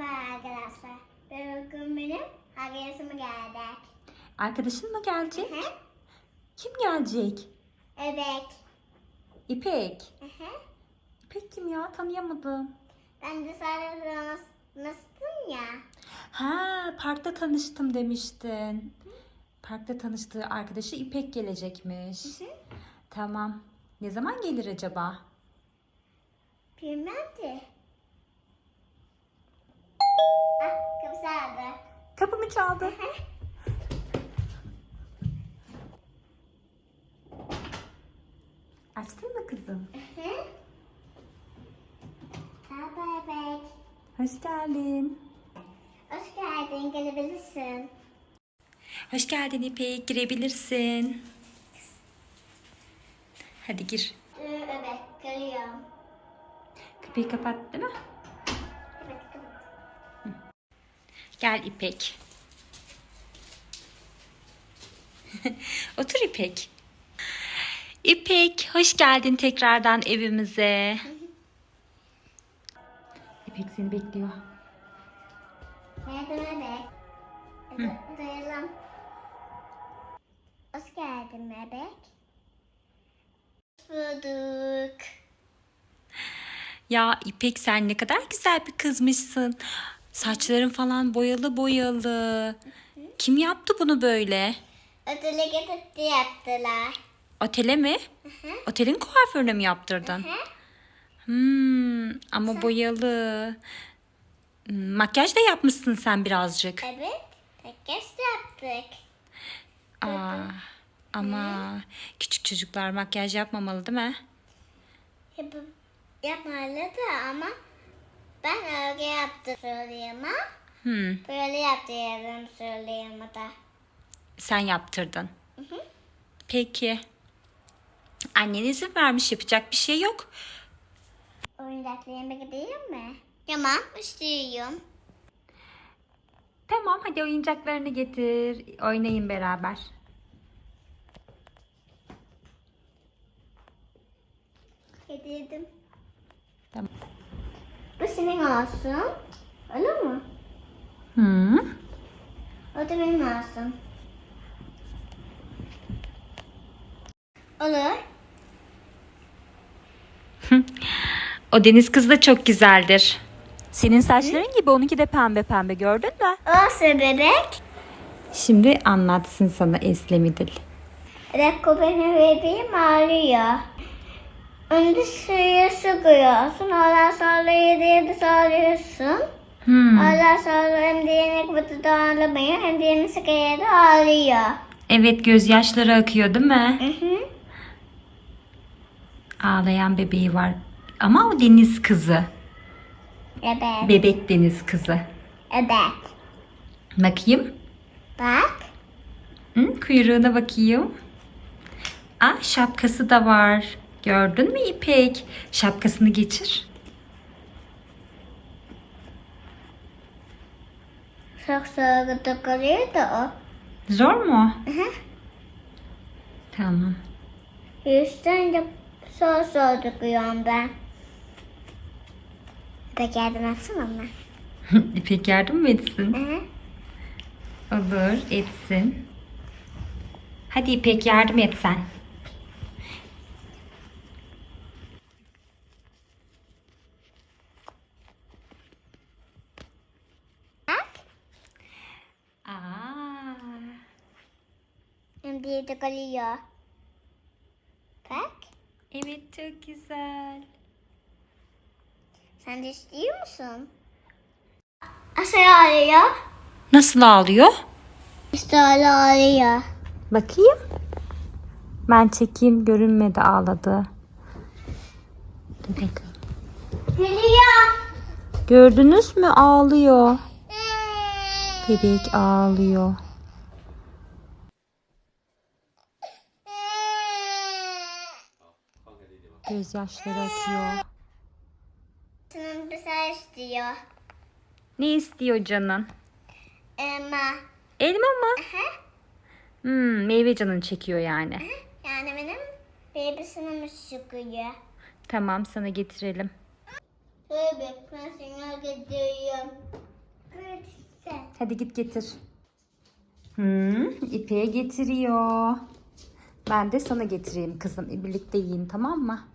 Merhaba arkadaşlar. Ben bugün benim arkadaşıma geldik. Arkadaşın mı gelecek? Hı hı. Kim gelecek? Evet. İpek. Hı hı. İpek kim ya? Tanıyamadım. Ben de sana nasılsın ya? Ha, parkta tanıştım demiştin. Parkta tanıştığı arkadaşı İpek gelecekmiş. Hı hı. Tamam. Ne zaman gelir acaba? Bilmem ki. Çaldı. Açtın mı kızım? Merhaba bebek. Hoş geldin. Hoş geldin. Gelebilirsin. Hoş geldin İpek. Girebilirsin. Hadi gir. Evet. Geliyorum. Kapıyı kapat değil mi? Evet kapat. Gel İpek. Otur İpek. İpek, hoş geldin tekrardan evimize. İpek seni bekliyor. Merhaba bebek. Hadi Duyalım. Hoş geldin bebek. Hoş bulduk. Ya İpek sen ne kadar güzel bir kızmışsın. Saçların falan boyalı boyalı. Kim yaptı bunu böyle? Ödülü getirdi yaptılar. Otele mi? Hı hı. Otelin kuaförüne mi yaptırdın? Hı. Hmm, ama boyalı. Hmm, Makyaj da yapmışsın sen birazcık. Evet. Tekes yaptık. Aa, ama küçük çocuklar makyaj yapmamalı değil mi? Yapıp yapmalı da ama ben öyle yaptım söyleyeyim ha. Hmm, Böyle yaptım söyleyeyim da. Sen yaptırdın. Hı hı. Peki. Annen izin vermiş yapacak bir şey yok. Oyuncaklarıma gideyim mi? Tamam istiyorum. Tamam hadi oyuncaklarını getir. Oynayın beraber. Getirdim. Tamam. Bu senin olsun. Olur mu? Hı. O da benim olsun. Olur. O deniz kızı da çok güzeldir. Senin saçların gibi onunki de pembe pembe gördün mü? Olsun bebek. Şimdi anlatsın sana Eslemidil. Rekko benim bebeğim ağrıyor. Önce suya sıkıyorsun. Ondan sonra yediğini sarıyorsun. Hmm. Ondan sonra hem diğerini kutuda ağlamıyor hem diğerini sıkıya da ağrıyor. Evet gözyaşları akıyor değil mi? Hı hı. Ağlayan bebeği var. Ama o deniz kızı. Evet. Bebek deniz kızı. Evet. Bakayım. Bak. Hı, kuyruğuna bakayım. Aa, şapkası da var. Gördün mü İpek? Şapkasını geçir. Çok soğuk takılıyor da Zor mu? o. Hı hı. Tamam. Yüzden de soğuk takıyorum ben. Peki yardım etsene bana. İpek yardım mı etsin? Hı. Olur, etsin. Hadi İpek yardım et sen. Aa, Şimdi takılıyor. Bak. Evet çok güzel. Sen de istiyor musun? Asıl ağrıyor. Nasıl ağlıyor? İşte öyle ağrıyor. Bakayım. Ben çekeyim görünmedi ağladı. Dur bakalım. Geliyor. Gördünüz mü ağlıyor. Bebek ağlıyor. Gözyaşları akıyor. Senin bir şey istiyor. Ne istiyor canın? Elma. Elma mı? Aha. Hmm, meyve canını çekiyor yani. Yani benim bebisinin sıkıyor. Tamam sana getirelim. Bebek ben seni gidiyorum. Hadi git getir. Hmm, İpek'e getiriyor. Ben de sana getireyim kızım. Birlikte yiyin tamam mı?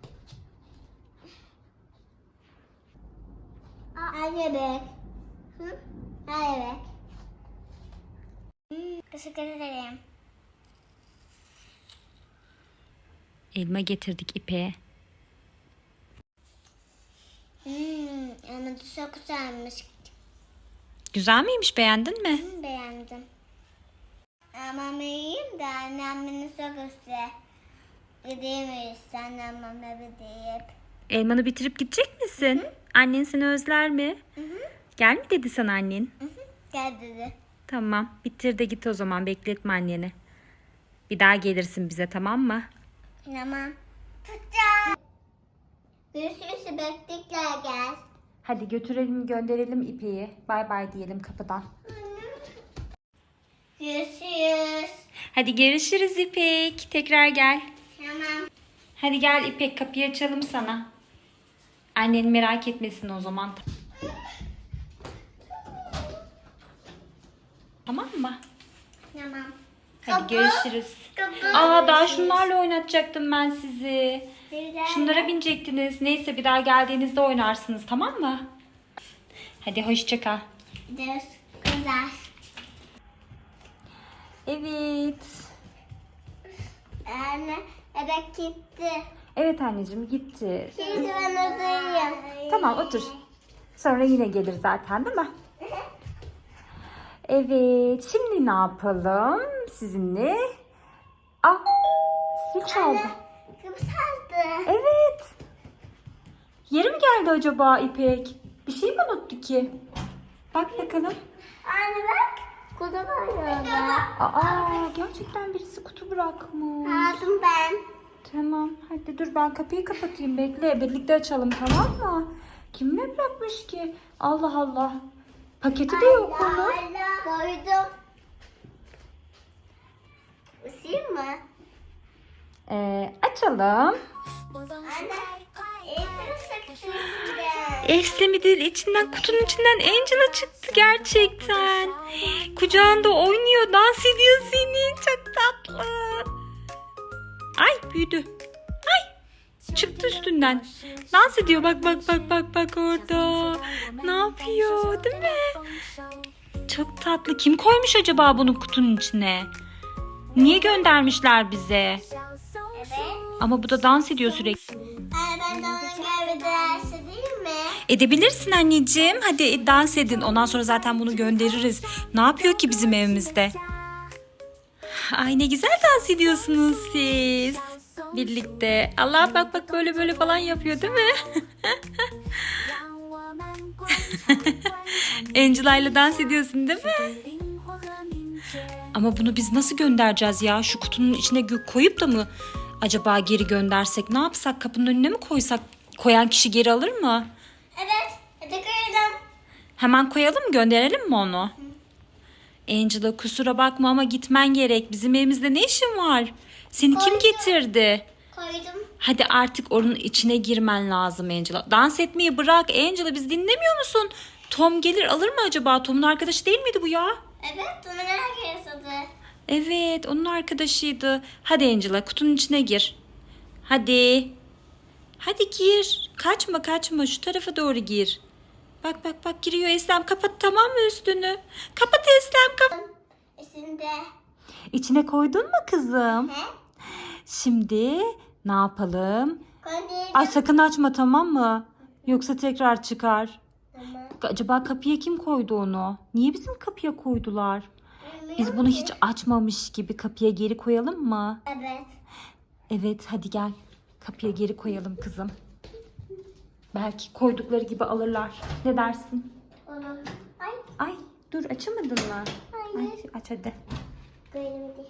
Ay bebek. Hı? Ay bebek. Hmm, teşekkür ederim. Elma getirdik İpek'e. Hmm, ama çok güzelmiş. Güzel miymiş beğendin mi? Hmm, beğendim. Ama yiyeyim de annem beni çok ister. Gidemeyiz bana bir deyip. Elmanı bitirip gidecek misin? Annen seni özler mi? Gel mi dedi sana annen? Hı hı, Gel dedi. Tamam. Bitir de git o zaman. Bekletme anneni. Bir daha gelirsin bize tamam mı? Tamam. Tutacağım. Görüşürüz beklikler gel. Hadi götürelim gönderelim İpek'i. Bay bay diyelim kapıdan. Görüşürüz. Hadi görüşürüz İpek. Tekrar gel. Tamam. Hadi gel İpek kapıyı açalım sana. Annen merak etmesin o zaman. Tamam mı? Tamam. Hadi Kapı. görüşürüz. Kapı. Aa daha şunlarla oynatacaktım ben sizi. Güzel. Şunlara binecektiniz. Neyse bir daha geldiğinizde oynarsınız tamam mı? Hadi hoşça kal. Gidiyoruz. Evet. Anne, bebek gitti. Evet anneciğim gitti. Şimdi ben odayım. Tamam otur. Sonra yine gelir zaten değil mi? Evet şimdi ne yapalım sizinle? Ah zil çaldı. Kapı. Evet. Yeri mi geldi acaba İpek? Bir şey mi unuttu ki? Bak bakalım. Anne bak. Kutu var orada. Aa gerçekten birisi kutu bırakmış. Aldım ben. Tamam hadi dur ben kapıyı kapatayım bekle birlikte açalım tamam mı? Kim ne bırakmış ki? Allah Allah. Paketi de yok onun. Koydum. Isıyım mı? Ee, açalım. Anne. Elbini sıktı içinde. Efse mi değil içinden kutunun içinden Angela çıktı gerçekten. Kucağında oynuyor dans ediyor seni çok tatlı. Ay büyüdü. Ay çıktı üstünden. Dans ediyor bak bak bak bak bak orada. Ne yapıyor değil mi? Çok tatlı. Kim koymuş acaba bunu kutunun içine? Niye göndermişler bize? Ama bu da dans ediyor sürekli. Edebilirsin anneciğim. Hadi dans edin. Ondan sonra zaten bunu göndeririz. Ne yapıyor ki bizim evimizde? Ay ne güzel dans ediyorsunuz siz. Birlikte. Allah bak bak böyle böyle falan yapıyor değil mi? Angela ile dans ediyorsun değil mi? Ama bunu biz nasıl göndereceğiz ya? Şu kutunun içine koyup da mı acaba geri göndersek? Ne yapsak? Kapının önüne mi koysak? Koyan kişi geri alır mı? Evet. Hadi koyalım. Hemen koyalım mı gönderelim mi onu? Angela kusura bakma ama gitmen gerek. Bizim evimizde ne işin var? Seni kim Koydum. getirdi? Koydum. Hadi artık onun içine girmen lazım Angela. Dans etmeyi bırak Angela biz dinlemiyor musun? Tom gelir alır mı acaba? Tom'un arkadaşı değil miydi bu ya? Evet. Herkes adı. Evet onun arkadaşıydı. Hadi Angela kutunun içine gir. Hadi. Hadi gir. Kaçma kaçma şu tarafa doğru gir. Bak bak bak giriyor Eslem kapat tamam mı üstünü? Kapat Eslem kapat. Üstünde. İçine koydun mu kızım? He? Şimdi ne yapalım? Koydum. Ay sakın açma tamam mı? Yoksa tekrar çıkar. Tamam. Acaba kapıya kim koydu onu? Niye bizim kapıya koydular? Biz bunu hiç açmamış gibi kapıya geri koyalım mı? Evet. Evet hadi gel. Kapıya geri koyalım kızım. Belki koydukları gibi alırlar. Ne dersin? Onu. Ay. Ay dur açamadın mı? Hayır. Ay, aç hadi. Koydum hadi.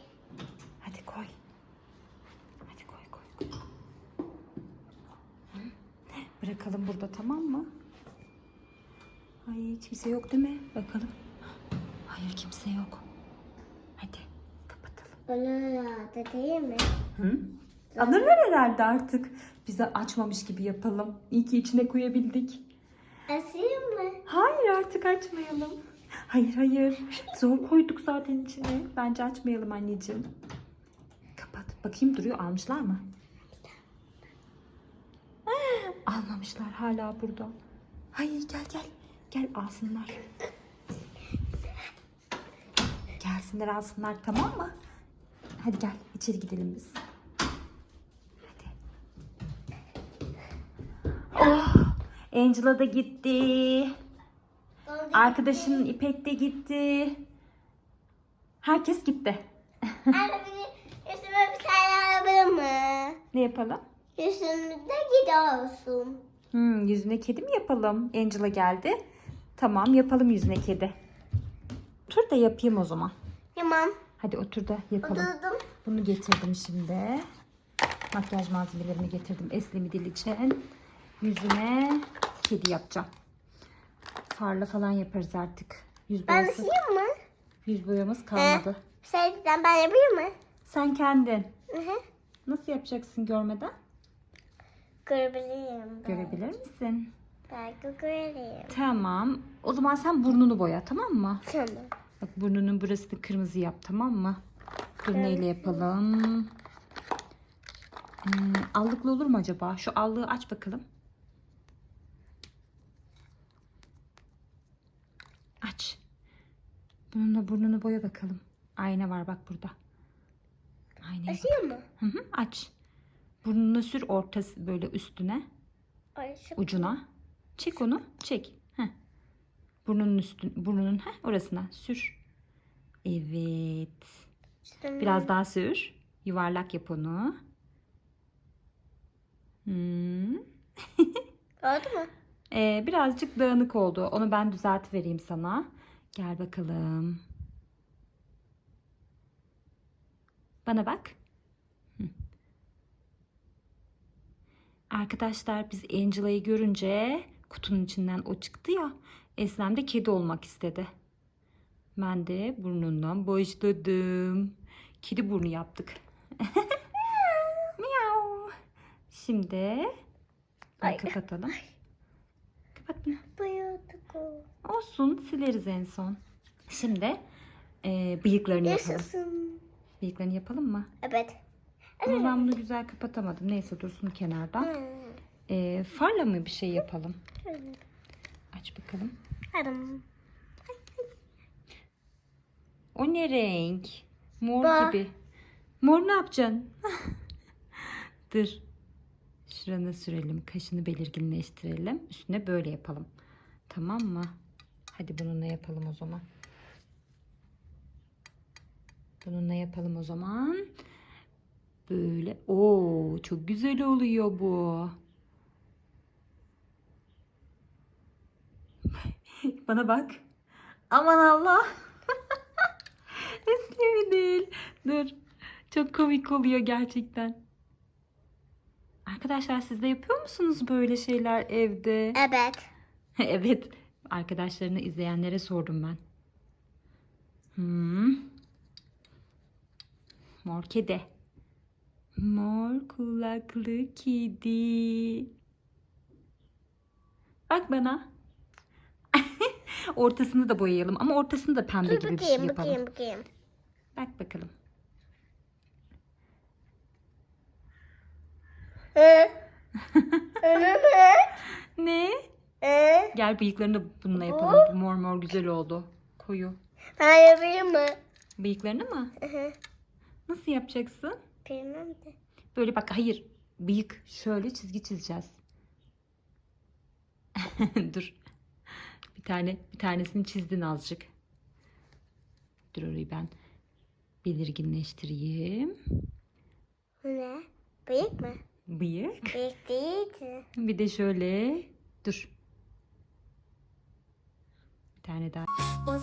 Hadi koy. Hadi koy koy. koy. Hı? Bırakalım burada tamam mı? Ay kimse yok değil mi? Bakalım. Hayır kimse yok. Hadi kapatalım. Onu da değil mi? Hı? Alırlar herhalde artık. Bize açmamış gibi yapalım. İyi ki içine koyabildik. Asayım mı? Hayır artık açmayalım. Hayır hayır. Zor koyduk zaten içine. Bence açmayalım anneciğim. Kapat. Bakayım duruyor. Almışlar mı? Ah, Almamışlar hala burada. Hayır gel gel. Gel alsınlar. Gelsinler alsınlar tamam mı? Hadi gel içeri gidelim biz. Hadi. Oh, Angela da gitti. Arkadaşın İpek de gitti. Herkes gitti. Üstüme bir tane alabilir mi? Ne yapalım? Üstümde gidiyorsun. Hmm, yüzüne kedi mi yapalım? Angela geldi. Tamam yapalım yüzüne kedi. Otur da yapayım o zaman. Tamam. Hadi otur da yapalım. Oturdum. Bunu getirdim şimdi. Makyaj malzemelerimi getirdim. Eslemi dil için. Yüzüne kedi yapacağım. Farla falan yaparız artık. Yüz Ben boyası, ısıyım mı? yüz boyamız kalmadı. Sevgiden ben yapayım mı? Sen kendin. Hı hı. Nasıl yapacaksın görmeden? Görebilirim ben. Görebilir misin? Belki görebilirim. Tamam. O zaman sen burnunu boya tamam mı? Tamam. Bak burnunun burasını kırmızı yap tamam mı? Dur neyle yapalım? Hmm, allıklı olur mu acaba? Şu allığı aç bakalım. Aç. Bununla burnunu boya bakalım. Ayna var bak burada. Aynaya. Isıyım mı? Hı hı, aç. Burnunu sür ortası böyle üstüne, Ay şu ucuna. Çek onu, çek. Heh. Burnunun üstün, burnunun heh, orasına sür. Evet. üstüme. Biraz daha sür. Yuvarlak yap onu. Hmm. Oldu mu? Ee, birazcık dağınık oldu. Onu ben düzeltivereyim sana. Gel bakalım. Bana bak. Arkadaşlar biz Angela'yı görünce kutunun içinden o çıktı ya. Eslem de kedi olmak istedi. Ben de burnundan başladım. Kedi burnu yaptık. Miau. Şimdi bunu Ay. Kapat bunu. Bayıldık o. Olsun sileriz en son. Şimdi e, bıyıklarını yapalım. Yaşasın. Bıyıklarını yapalım mı? Evet. Ama ben bunu güzel kapatamadım. Neyse dursun kenarda. Hmm. E, farla mı bir şey yapalım? Aç bakalım. Hadi. O ne renk? Mor Ba- gibi. Mor ne yapacaksın? Dur. Şurana sürelim. Kaşını belirginleştirelim. Üstüne böyle yapalım. Tamam mı? Hadi bununla yapalım o zaman. Bununla yapalım o zaman. Böyle. Oo, çok güzel oluyor bu. Bana bak. Aman Allah. Eslemi değil. Dur. Çok komik oluyor gerçekten. Arkadaşlar siz de yapıyor musunuz böyle şeyler evde? Evet. evet. Arkadaşlarını izleyenlere sordum ben. Hmm. Mor kedi. Mor kulaklı kedi. Bak bana. Ortasını da boyayalım ama ortasını da pembe Dur gibi bir şey bakayım, yapalım. bakayım, bakayım. Bak bakalım. Öyle mi? Ne? Hı? Gel bıyıklarını da bununla yapalım. Bu Mor mor güzel oldu. Koyu. Ben yapayım mı? Bıyıklarını mı? Hı hı. Nasıl yapacaksın? Bilmem de. Böyle bak hayır. Bıyık. Şöyle çizgi çizeceğiz. Dur. Bir tane bir tanesini çizdin azıcık. Dur orayı ben belirginleştireyim. Ne? Bıyık mı? Bıyık. Bıyık değildi. Bir de şöyle. Dur. Bir tane daha.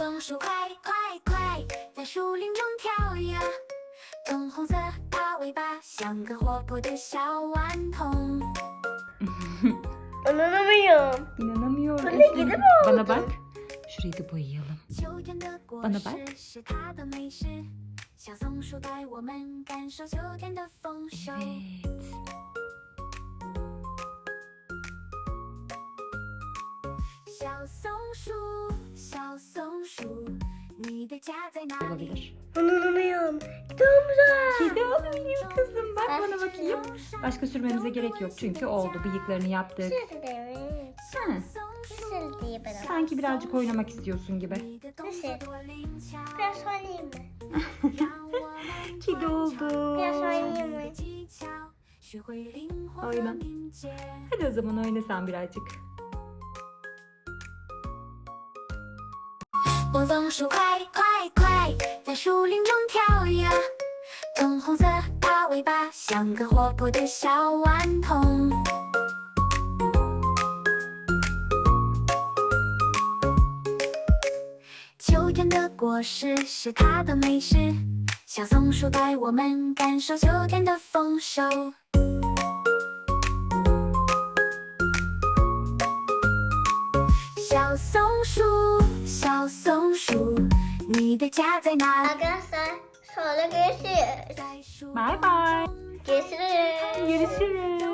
İnanamıyorum. İnanamıyorum. Böyle gidip oldu. Bana bak. Şurayı da boyayalım. Bana bak. Evet. 松鼠，小松鼠， 你的家在哪里？ olabilir. Unutmuyorum. Domuz. Kedi olayım kızım. Bak bana bakayım. Başka sürmemize gerek yok çünkü oldu. Bıyıklarını yaptık. Evet. Hı, Nasıl diye bana. sanki birazcık oynamak istiyorsun gibi. 你的动作多灵巧， Biraz oynayayım mı? 让我们 Kedi oldu. Biraz oynayayım mı? 技巧，学会灵活 Oyna. 敏捷。 Hadi o zaman oyna sen birazcık. 小松鼠快快快，在树林中跳跃，粉红色大尾巴像个活泼的小顽童。秋天的果实是它的美食，小松鼠带我们感受秋天的丰收。小松鼠小松鼠你的家在哪？里我刚才了个拜拜。结束了结束了